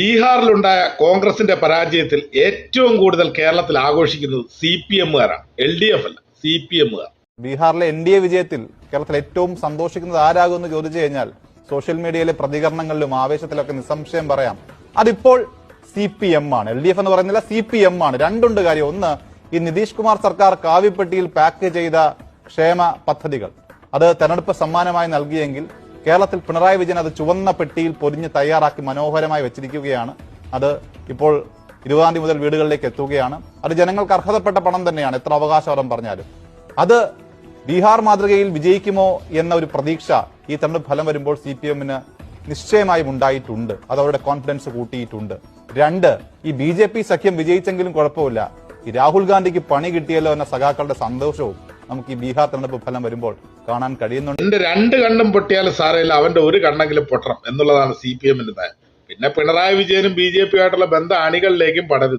ബീഹാറിലുണ്ടായ കോൺഗ്രസിന്റെ പരാജയത്തിൽ ഏറ്റവും കൂടുതൽ കേരളത്തിൽ ആഘോഷിക്കുന്നത് സി പി എമ്മുകാരാണ്. എൽ ഡി എഫ് അല്ല സി പി എമ്മുകാർ. ബീഹാറിലെ എൻ ഡി എ വിജയത്തിൽ കേരളത്തിൽ ഏറ്റവും സന്തോഷിക്കുന്നത് ആരാകുമെന്ന് ചോദിച്ചു കഴിഞ്ഞാൽ സോഷ്യൽ മീഡിയയിലെ പ്രതികരണങ്ങളിലും ആവേശത്തിലൊക്കെ നിസ്സംശയം പറയാം. അതിപ്പോൾ സി പി എം ആണ് എൽ ഡി എഫ് എന്ന് പറയുന്നില്ല സി പി എം ആണ് രണ്ടുണ്ട് കാര്യം. ഒന്ന് ഈ നിതീഷ് കുമാർ സർക്കാർ കാവിപ്പെട്ടിയിൽ പാക്ക് ചെയ്ത ക്ഷേമ പദ്ധതികൾ. അത് തെരഞ്ഞെടുപ്പ് സമ്മാനമായി നൽകിയെങ്കിൽ കേരളത്തിൽ പിണറായി വിജയൻ അത് ചുവന്ന പെട്ടിയിൽ പൊതിഞ്ഞ് തയ്യാറാക്കി മനോഹരമായി വെച്ചിരിക്കുകയാണ്. അത് ഇപ്പോൾ ഇരുപതാം തീയതി മുതൽ വീടുകളിലേക്ക് എത്തുകയാണ്. അത് ജനങ്ങൾക്ക് അർഹതപ്പെട്ട പണം തന്നെയാണ് എത്ര അവകാശവാദം പറഞ്ഞാലും. അത് ബീഹാർ മാതൃകയിൽ വിജയിക്കുമോ എന്ന ഒരു പ്രതീക്ഷ ഈ തെരഞ്ഞെടുപ്പ് ഫലം വരുമ്പോൾ സി പി എമ്മിന് നിശ്ചയമായും ഉണ്ടായിട്ടുണ്ട്. അത് അവരുടെ കോൺഫിഡൻസ് കൂട്ടിയിട്ടുണ്ട്. രണ്ട് ഈ ബി ജെ പി സഖ്യം വിജയിച്ചെങ്കിലും കുഴപ്പമില്ല. ഈ രാഹുൽ ഗാന്ധിക്ക് പണി കിട്ടിയല്ലോ എന്ന സഖാക്കളുടെ സന്തോഷവും നമുക്ക് ഈ ബീഹാർ തെരഞ്ഞെടുപ്പ് ഫലം വരുമ്പോൾ കാണാൻ കഴിയുന്നുണ്ട്. എന്റെ രണ്ട് കണ്ണും പൊട്ടിയാലും സാരമില്ല അവന്റെ ഒരു കണ്ണെങ്കിലും പൊട്ടണം എന്നുള്ളതാണ് സി പി എമ്മിന്റെ നയം. പിന്നെ പിണറായി വിജയനും ബി ജെ പി ആയിട്ടുള്ള ബന്ധം അണികളിലേക്കും പടരുത്.